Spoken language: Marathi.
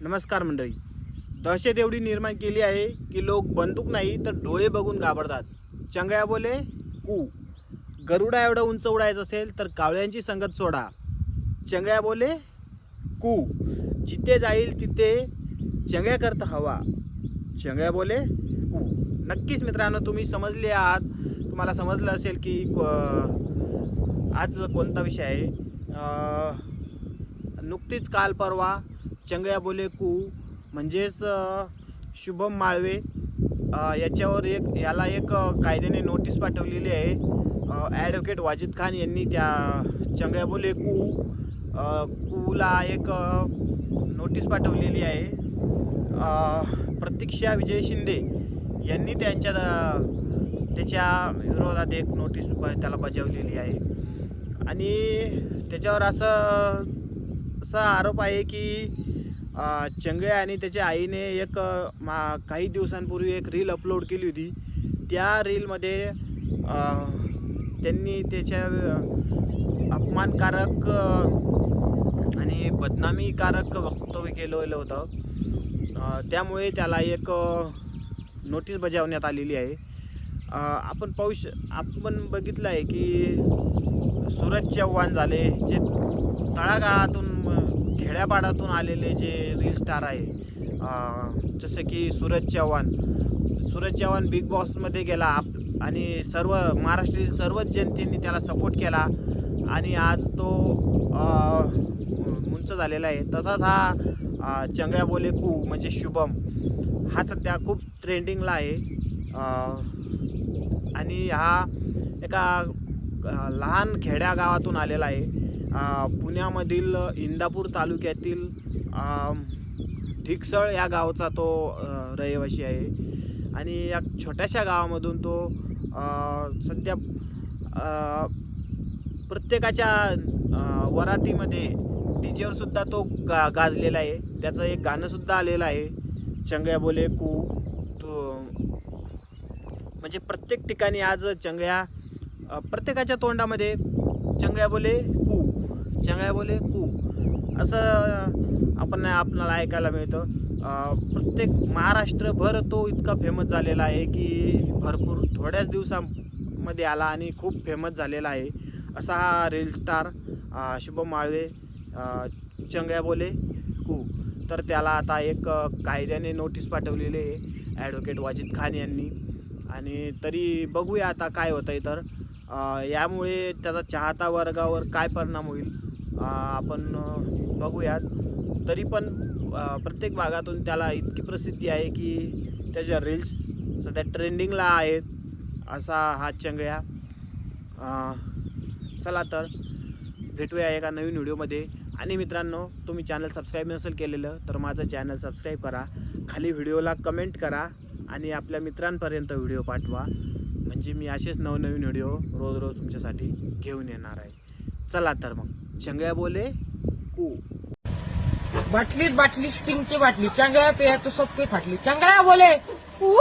नमस्कार मंडळी. दहशत एवढी निर्माण केली आहे की लोक बंदूक नाही तर डोळे बघून घाबरतात. चंगळ्या बोले कू. गरुडा एवढं उंच उडायचं असेल तर कावळ्यांची संगत सोडा. चंगळ्या बोले कू. जिथे जाईल तिथे चंगळ्या करता हवा. चंगळ्या बोले कू. नक्कीच मित्रांनो तुम्ही समजले आहात. तुम्हाला समजलं असेल की क- आज कोणता विषय आहे? नुकतीच काल परवा चंगळ्या बोले कू म्हणजेच शुभम माळवे याच्यावर एक याला एक कायद्याने नोटीस पाठवलेली आहे. ॲडव्होकेट वाजिद खान यांनी त्या चंगळ्या बोले कू कूला एक नोटीस पाठवलेली आहे. प्रतीक्षा विजय शिंदे यांनी त्यांच्या त्याच्या विरोधात एक नोटीस ब- त्याला बजावलेली आहे. आणि त्याच्यावर असं असा आरोप आहे की चंगळे आणि त्याच्या आईने एक मा काही दिवसांपूर्वी एक रील अपलोड केली होती. त्या रीलमध्ये त्यांनी त्याच्या अपमानकारक आणि बदनामीकारक वक्तव्य केलेलं होतं. त्यामुळे त्याला एक नोटीस बजावण्यात आलेली आहे. आपण पाहू श आपण बघितलं आहे की सूरज चव्हाण झाले जे तळागाळातून खेड्यापाड्यातून आलेले जे रील स्टार आहे जसं की सूरज चव्हाण. सूरज चव्हाण बिग बॉसमध्ये गेला आप आणि सर्व महाराष्ट्रातील सर्वच जनतेने त्याला सपोर्ट केला. आणि आज तो उंच झालेला आहे. तसाच हा चंगळ्या बोले कू म्हणजे शुभम हा सध्या खूप ट्रेंडिंगला आहे. आणि हा एका लहान खेड्या गावातून आलेला आहे. पुण्यामधील इंदापूर तालुक्यातील अ, ढिकसळ या गावचा तो रहिवासी आहे. आणि या छोट्याशा गावामधून तो सध्या प्रत्येकाच्या वरातीमध्ये डी जेवरसुद्धा तो गा गाजलेला आहे. त्याचं एक गाणंसुद्धा आलेलं आहे. चंगळ्या बोले कू. तो म्हणजे प्रत्येक ठिकाणी आज चंगळ्या प्रत्येकाच्या तोंडामध्ये चंगळ्या बोले कू चंगळ्या बोले? कू असं आपण आपल्याला ऐकायला मिळतं. प्रत्येक महाराष्ट्रभर तो इतका फेमस झालेला आहे की भरपूर थोड्याच दिवसामध्ये आला आणि खूप फेमस झालेला आहे. असा हा रील स्टार शुभम माळवे चंग्या चंगळ्या बोले कू तर त्याला आता एक कायद्याने नोटीस पाठवलेली आहे ॲडव्होकेट वाजिद खान यांनी. आणि तरी बघूया आता काय होतं आहे तर यामुळे त्याचा चाहता वर्गावर काय परिणाम होईल? आपण बघूयात. तरी पण प्रत्येक भागातून त्याला इतकी प्रसिद्धी आहे की त्याच्या रील्स सध्या ट्रेंडिंगला आहेत असा हा चंगळ्या. चला तर भेटूया एका नवीन व्हिडिओमध्ये. आणि मित्रांनो तुम्ही चॅनल सबस्क्राईब नसेल केलेलं तर माझं चॅनल सबस्क्राईब करा. खाली व्हिडिओला कमेंट करा आणि आपल्या मित्रांपर्यंत व्हिडिओ पाठवा. म्हणजे मी असेच नवनवीन व्हिडिओ रोज रोज तुमच्यासाठी घेऊन येणार आहे. चला तर मग. चंगळ्या बोले कू. बाटलीत बाटली स्टिंगची बाटली. चांगळ्या पेया तो सबके फाटली. चंगळ्या बोले ऊ